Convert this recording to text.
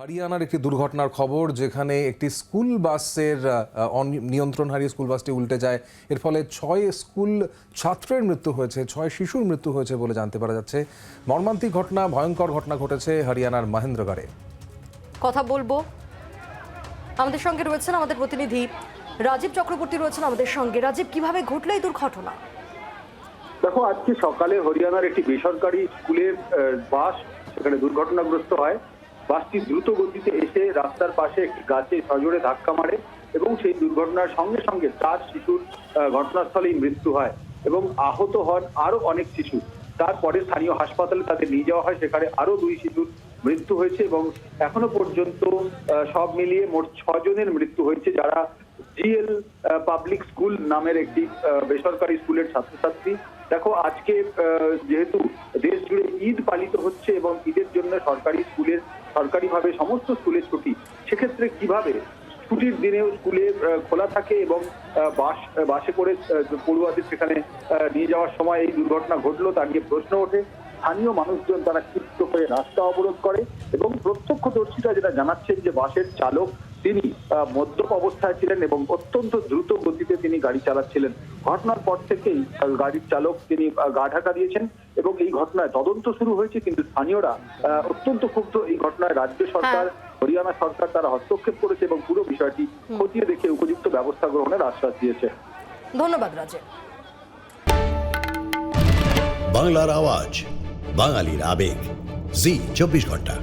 হরিয়ানার একটি দুর্ঘটনার খবর যেখানে একটি স্কুল বাসের নিয়ন্ত্রণ হারিয়ে স্কুল বাসটি উল্টে যায়। এর ফলে ছয় স্কুল ছাত্রের মৃত্যু হয়েছে ছয় শিশুর মৃত্যু হয়েছে বলে জানতে পারা যাচ্ছে। মর্মান্তিক ঘটনা ভয়ঙ্কর ঘটনা ঘটেছে হরিয়ানার মহেন্দ্রগড়ে। কথা বলব। আমাদের সঙ্গে রয়েছেন আমাদের প্রতিনিধি রাজীব চক্রবর্তী রয়েছেন আমাদের সঙ্গে। রাজীব কীভাবে ঘটলো এই দুর্ঘটনা? দেখো আজকে সকালে হরিয়ানার একটি বেসরকারি স্কুলের বাস সেখানে দুর্ঘটনাগ্রস্ত হয়। বাসটি দ্রুত গতিতে এসে রাস্তার পাশে একটি গাছে সজোরে ধাক্কা মারে এবং সেই দুর্ঘটনার সঙ্গে সঙ্গে চার শিশুর ঘটনাস্থলেই মৃত্যু হয় এবং আহত হন আরও অনেক শিশু। তারপরে স্থানীয় হাসপাতালে তাদের নিয়ে যাওয়া হয়, সেখানে আরও দুই শিশুর মৃত্যু হয়েছে এবং এখনও পর্যন্ত সব মিলিয়ে মোট ছজনের মৃত্যু হয়েছে যারা জিএল পাবলিক স্কুল নামের একটি বেসরকারি স্কুলের ছাত্রছাত্রী। দেখো আজকে যেহেতু দেশ জুড়ে ঈদ পালিত হচ্ছে এবং ঈদের জন্য সরকারি স্কুলের সরকারিভাবে সমস্ত স্কুলের ছুটি সেক্ষেত্রে কীভাবে ছুটির দিনেও স্কুলে আহ, খোলা থাকে এবং বাস বাসে করে পড়ুয়াদের সেখানে নিয়ে যাওয়ার সময় এই দুর্ঘটনা ঘটলো তা নিয়ে প্রশ্ন ওঠে। স্থানীয় মানুষজন তারা ক্ষিপ্ত হয়ে রাস্তা অবরোধ করে এবং প্রত্যক্ষদর্শীরা যেটা জানাচ্ছেন যে বাসের চালক তিনি আহ, মদ্যপ অবস্থায় ছিলেন এবং অত্যন্ত দ্রুত গতিতে তিনি গাড়ি চালাচ্ছিলেন। ঘটনার পর থেকেই গাড়ির চালক তিনি গা ঢাকা দিয়েছেন এবং এই ঘটনায় তদন্ত শুরু হয়েছে কিন্তু স্থানীয়রা আহ, অত্যন্ত ক্ষুব্ধ এই ঘটনায় রাজ্য সরকার হরিয়ানা সরকার তারা হস্তক্ষেপ করেছে এবং পুরো বিষয়টি খতিয়ে দেখে উপযুক্ত ব্যবস্থা গ্রহণের আশ্বাস দিয়েছে। ধন্যবাদ রাজীব বাংলার আওয়াজ বাঙালির আবেগ। জি চব্বিশ ঘণ্টা।